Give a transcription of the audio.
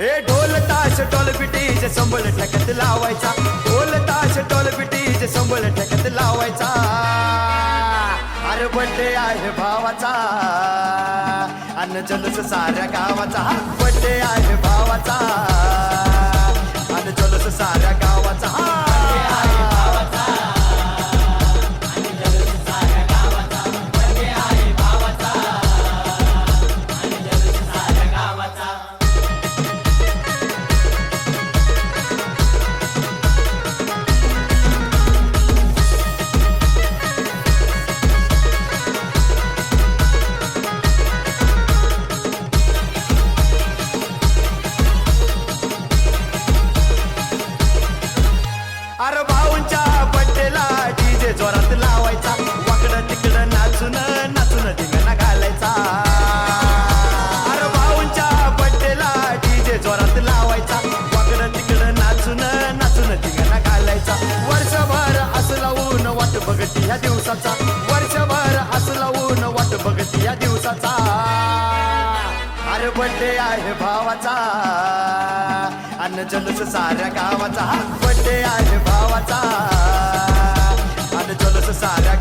हे ढोल ताश टोल पिटीचे संबळ ठेक्यात लावायचा. ढोल ताश टोल पिटीचे संबळ ठेक्यात लावायचा. अरे बड्डे आहे भावाचा. अन्न जलस साऱ्या गावाचा. बड्डे आहे भावाचा. भाऊंच्या बड्डेला डीजे जोरात लावायचा. वाकडं तिकडं नाचून नाचून धिंगाणा घालायचा. अरे भाऊंच्या बड्डेला डीजे जोरात लावायचा. वाकडं तिकडं नाचून नाचून धिंगाणा घालायचा. वर्षभर असं लावून वाट बघती ह्या दिवसाचा. वर्षभर असं लावून वाट बघती ह्या दिवसाचा. अरे बड्डे आहे भावाचा. अन्न जलस साऱ्या गावाचा. हा बड्डे आहे भावाचा अन्न जलस साऱ्या